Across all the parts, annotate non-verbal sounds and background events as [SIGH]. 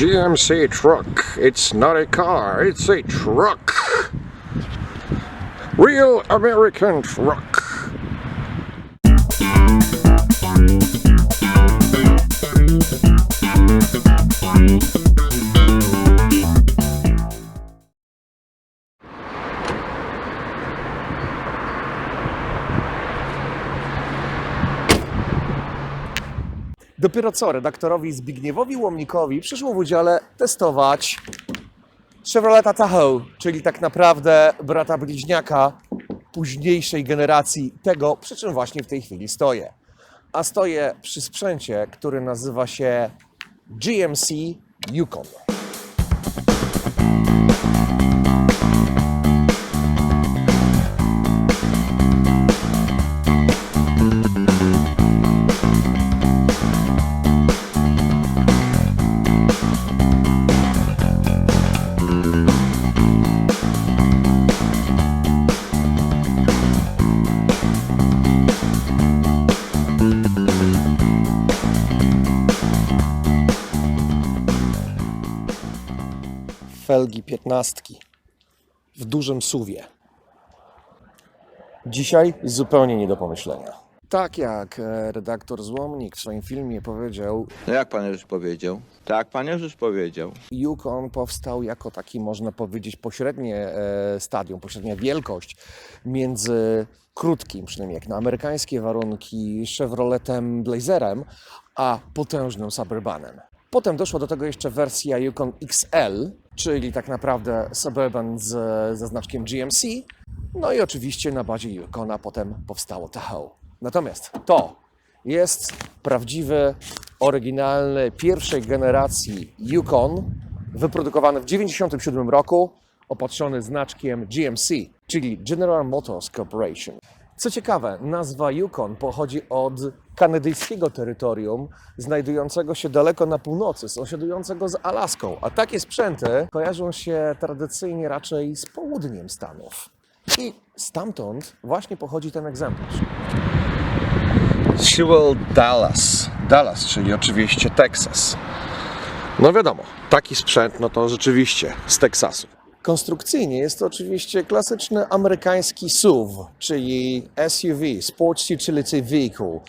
GMC truck. It's not a car, it's a truck. Real American truck. Dopiero co redaktorowi Zbigniewowi Łomnikowi przyszło w udziale testować Chevroleta Tahoe, czyli tak naprawdę brata bliźniaka późniejszej generacji tego, przy czym właśnie w tej chwili stoję. A stoję przy sprzęcie, który nazywa się GMC Yukon. Felgi piętnastki w dużym suwie. Dzisiaj zupełnie nie do pomyślenia. Tak jak e, redaktor Złomnik w swoim filmie powiedział, No jak pan już powiedział? Tak, pan już powiedział. Yukon powstał jako taki, można powiedzieć, pośrednie e, stadium, pośrednia wielkość między krótkim, przynajmniej jak na amerykańskie warunki, Chevroletem Blazerem, a potężnym Suburbanem. Potem doszła do tego jeszcze wersja Yukon XL, czyli tak naprawdę Suburban z, ze znaczkiem GMC. No i oczywiście na bazie Yukona potem powstało Tahoe. Natomiast to jest prawdziwy, oryginalny, pierwszej generacji Yukon, wyprodukowany w 1997 roku, opatrzony znaczkiem GMC, czyli General Motors Corporation. Co ciekawe, nazwa Yukon pochodzi od kanadyjskiego terytorium, znajdującego się daleko na północy, sąsiadującego z Alaską, a takie sprzęty kojarzą się tradycyjnie raczej z południem Stanów. I stamtąd właśnie pochodzi ten egzemplarz. Sewell Dallas. Dallas, czyli oczywiście Texas. No wiadomo, taki sprzęt, no to rzeczywiście z Teksasu. Konstrukcyjnie jest to oczywiście klasyczny amerykański SUV, czyli SUV, Sports Utility Vehicle.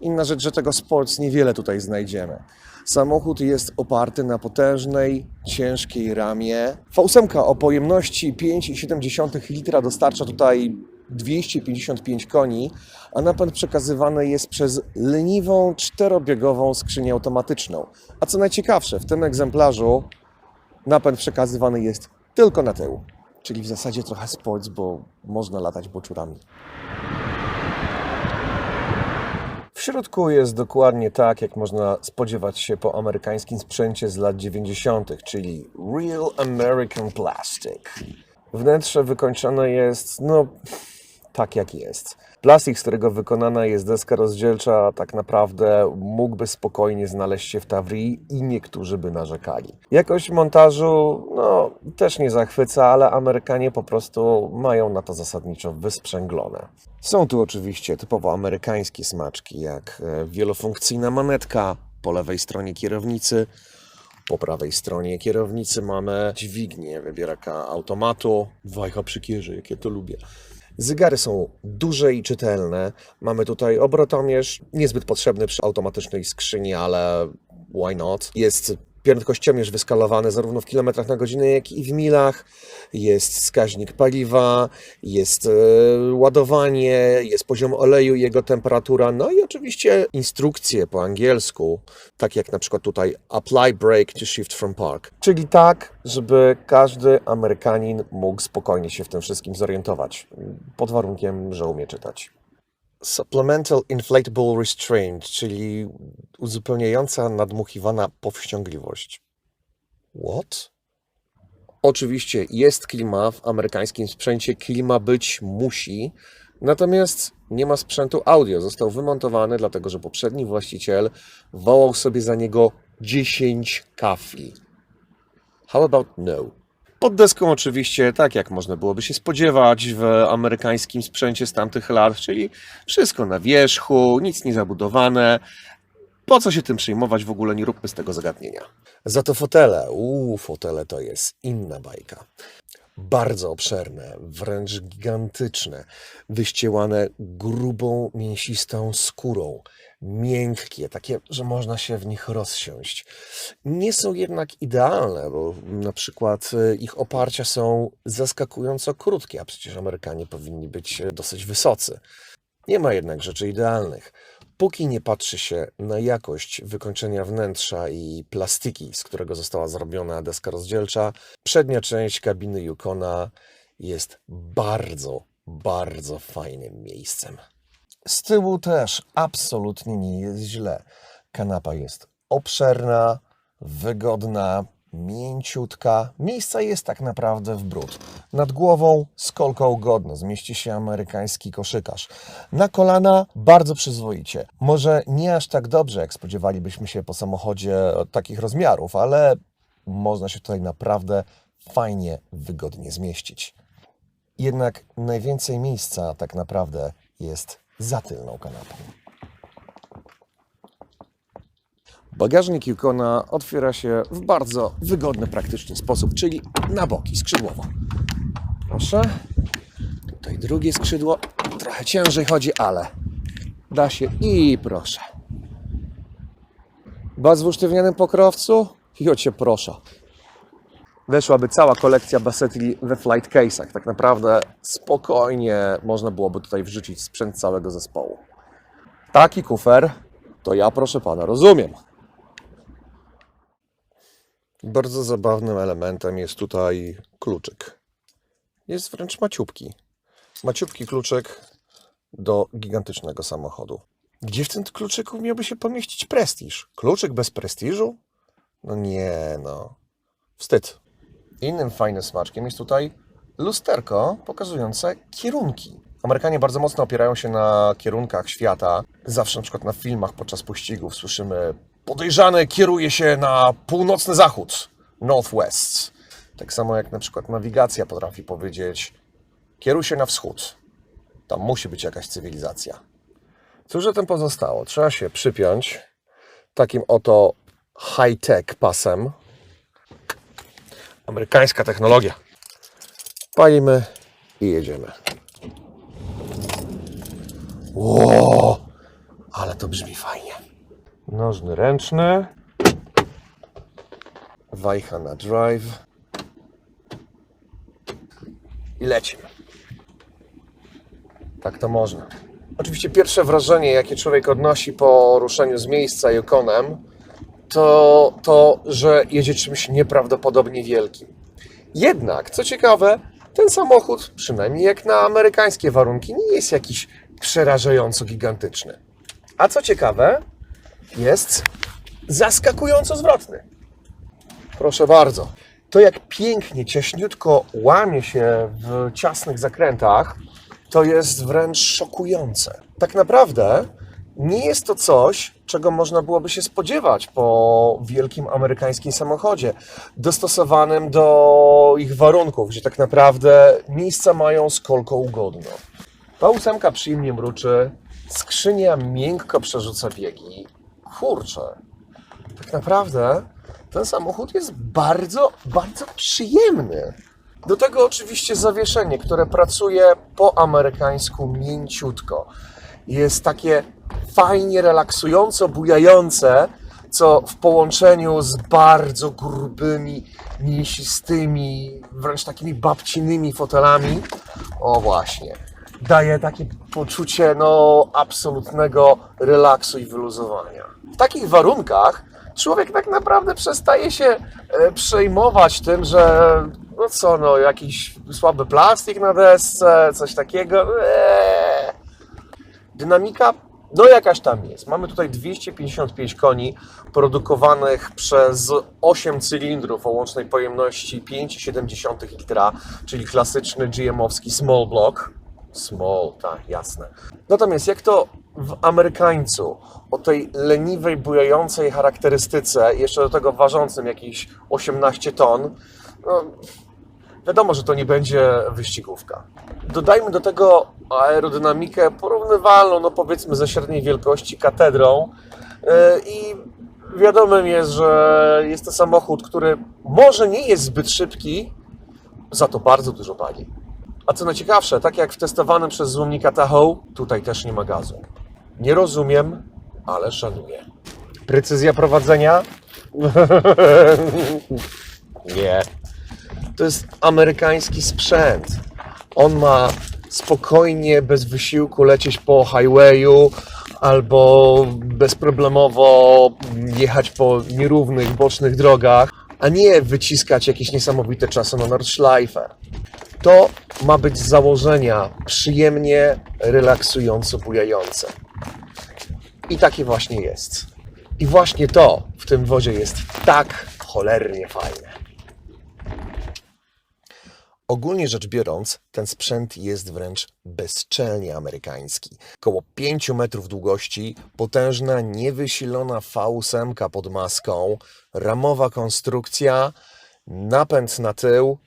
Inna rzecz, że tego sports niewiele tutaj znajdziemy. Samochód jest oparty na potężnej, ciężkiej ramie. V8 o pojemności 5,7 litra dostarcza tutaj 255 koni, a napęd przekazywany jest przez leniwą, czterobiegową skrzynię automatyczną. A co najciekawsze, w tym egzemplarzu napęd przekazywany jest tylko na tył. Czyli w zasadzie trochę sports, bo można latać boczurami. W środku jest dokładnie tak, jak można spodziewać się po amerykańskim sprzęcie z lat 90., czyli Real American Plastic. Wnętrze wykończone jest, no, tak jak jest. Plastik, z którego wykonana jest deska rozdzielcza, tak naprawdę mógłby spokojnie znaleźć się w Tawrii i niektórzy by narzekali. Jakość montażu, no, też nie zachwyca, ale Amerykanie po prostu mają na to zasadniczo wysprzęglone. Są tu oczywiście typowo amerykańskie smaczki, jak e, wielofunkcyjna manetka po lewej stronie kierownicy, po prawej stronie kierownicy mamy dźwignię wybieraka automatu. Wajcha przykierzy, jak ja to lubię. Zegary są duże i czytelne. Mamy tutaj obrotomierz, niezbyt potrzebny przy automatycznej skrzyni, ale why not? Jest prędkościomierz wyskalowany zarówno w kilometrach na godzinę, jak i w milach. Jest wskaźnik paliwa, jest e, ładowanie, jest poziom oleju jego temperatura, no i oczywiście instrukcje po angielsku, tak jak na przykład tutaj apply brake to shift from park. Czyli tak, żeby każdy Amerykanin mógł spokojnie się w tym wszystkim zorientować, pod warunkiem, że umie czytać. Supplemental Inflatable Restraint, czyli uzupełniająca nadmuchiwana powściągliwość. What? Oczywiście jest klima w amerykańskim sprzęcie, klima być musi, natomiast nie ma sprzętu audio. Został wymontowany, dlatego że poprzedni właściciel wołał sobie za niego 10 kafli. How about no? Pod deską oczywiście, tak jak można byłoby się spodziewać w amerykańskim sprzęcie z tamtych lat, czyli wszystko na wierzchu, nic nie zabudowane. Po co się tym przejmować? W ogóle nie róbmy z tego zagadnienia. Za to fotele. Uuu, fotele to jest inna bajka. Bardzo obszerne, wręcz gigantyczne, wyściełane grubą, mięsistą skórą. Miękkie, takie, że można się w nich rozsiąść. Nie są jednak idealne, bo na przykład e, ich oparcia są zaskakująco krótkie, a przecież Amerykanie powinni być e, dosyć wysocy. Nie ma jednak rzeczy idealnych. Póki nie patrzy się na jakość wykończenia wnętrza i plastiki, z którego została zrobiona deska rozdzielcza, przednia część kabiny Yukona jest bardzo, bardzo fajnym miejscem. Z tyłu też absolutnie nie jest źle. Kanapa jest obszerna, wygodna, mięciutka. Miejsca jest tak naprawdę w bród. Nad głową skolką godno zmieści się amerykański koszykarz. Na kolana bardzo przyzwoicie. Może nie aż tak dobrze, jak spodziewalibyśmy się po samochodzie takich rozmiarów, ale można się tutaj naprawdę fajnie, wygodnie zmieścić. Jednak najwięcej miejsca tak naprawdę jest za tylną kanapą. Bagażnik Yukona otwiera się w bardzo wygodny, praktyczny sposób, czyli na boki, skrzydłowo. Proszę. Tutaj drugie skrzydło. Trochę ciężej chodzi, ale da się i proszę. Baz w usztywnianym pokrowcu? Cię proszę. Weszłaby cała kolekcja Bassetli we flight case'ach. Tak naprawdę spokojnie można byłoby tutaj wrzucić sprzęt całego zespołu. Taki kufer to ja, proszę pana, rozumiem. Bardzo zabawnym elementem jest tutaj kluczyk. Jest wręcz maciupki. Maciupki kluczyk do gigantycznego samochodu. Gdzie w tym kluczyku miałby się pomieścić prestiż? Kluczyk bez prestiżu? No nie, no. Wstyd. Innym fajnym smaczkiem jest tutaj lusterko pokazujące kierunki. Amerykanie bardzo mocno opierają się na kierunkach świata. Zawsze na przykład na filmach podczas pościgów słyszymy podejrzany kieruje się na północny zachód, northwest. Tak samo jak na przykład nawigacja potrafi powiedzieć kieruj się na wschód. Tam musi być jakaś cywilizacja. Cóż zatem pozostało? Trzeba się przypiąć takim oto high-tech pasem. Amerykańska technologia. Palimy i jedziemy. Ło, ale to brzmi fajnie. Nożny ręczny. Wajcha na drive. I lecimy. Tak to można. Oczywiście pierwsze wrażenie, jakie człowiek odnosi po ruszeniu z miejsca Yukonem, to to, że jedzie czymś nieprawdopodobnie wielkim. Jednak, co ciekawe, ten samochód, przynajmniej jak na amerykańskie warunki, nie jest jakiś przerażająco gigantyczny. A co ciekawe, jest zaskakująco zwrotny. Proszę bardzo. To jak pięknie, cieśniutko łamie się w ciasnych zakrętach, to jest wręcz szokujące. Tak naprawdę nie jest to coś, czego można byłoby się spodziewać po wielkim amerykańskim samochodzie, dostosowanym do ich warunków, gdzie tak naprawdę miejsca mają z kolką ugodną. Ta ósemka przyjemnie mruczy, skrzynia miękko przerzuca biegi. Kurczę, tak naprawdę ten samochód jest bardzo, bardzo przyjemny. Do tego oczywiście zawieszenie, które pracuje po amerykańsku mięciutko. Jest takie fajnie relaksująco bujające, co w połączeniu z bardzo grubymi, mięsistymi, wręcz takimi babcininymi fotelami, o właśnie, daje takie poczucie no, absolutnego relaksu i wyluzowania. W takich warunkach człowiek tak naprawdę przestaje się e, przejmować tym, że no co, no jakiś słaby plastik na desce, coś takiego. Eee. Dynamika, no jakaś tam jest. Mamy tutaj 255 koni produkowanych przez 8 cylindrów o łącznej pojemności 5,7 litra, czyli klasyczny GM-owski small block. Small, tak, jasne. Natomiast jak to w Amerykańcu, o tej leniwej, bujającej charakterystyce, jeszcze do tego ważącym jakieś 18 ton, no, wiadomo, że to nie będzie wyścigówka. Dodajmy do tego aerodynamikę porównywalną, no powiedzmy ze średniej wielkości katedrą, E, I wiadomym jest, że jest to samochód, który może nie jest zbyt szybki, za to bardzo dużo pali. A co najciekawsze, tak jak w testowanym przez złomnika Tahoe, tutaj też nie ma gazu. Nie rozumiem, ale szanuję. Precyzja prowadzenia? [LAUGHS] nie. To jest amerykański sprzęt. On ma spokojnie, bez wysiłku lecieć po highwayu albo bezproblemowo jechać po nierównych, bocznych drogach, a nie wyciskać jakieś niesamowite czasy na Nordschleife. To ma być z założenia przyjemnie, relaksująco bujające. I takie właśnie jest. I właśnie to w tym wozie jest tak cholernie fajne. Ogólnie rzecz biorąc, ten sprzęt jest wręcz bezczelnie amerykański. Koło 5 metrów długości, potężna, niewysilona V8 pod maską, ramowa konstrukcja, napęd na tył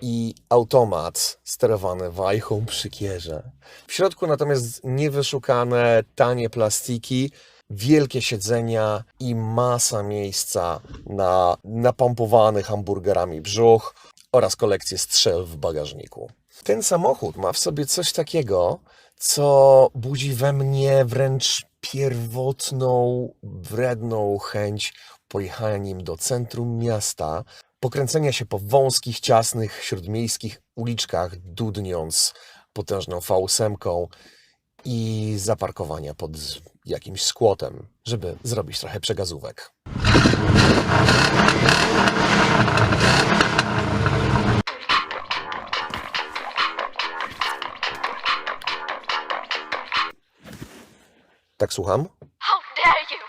i automat sterowany wajchą przy kierze. W środku natomiast niewyszukane, tanie plastiki, wielkie siedzenia i masa miejsca na napompowany hamburgerami brzuch oraz kolekcję strzel w bagażniku. Ten samochód ma w sobie coś takiego, co budzi we mnie wręcz pierwotną, wredną chęć pojechania nim do centrum miasta, pokręcenia się po wąskich, ciasnych, śródmiejskich uliczkach, dudniąc potężną V8 i zaparkowania pod jakimś skłotem, żeby zrobić trochę przegazówek. Tak słucham? How dare you!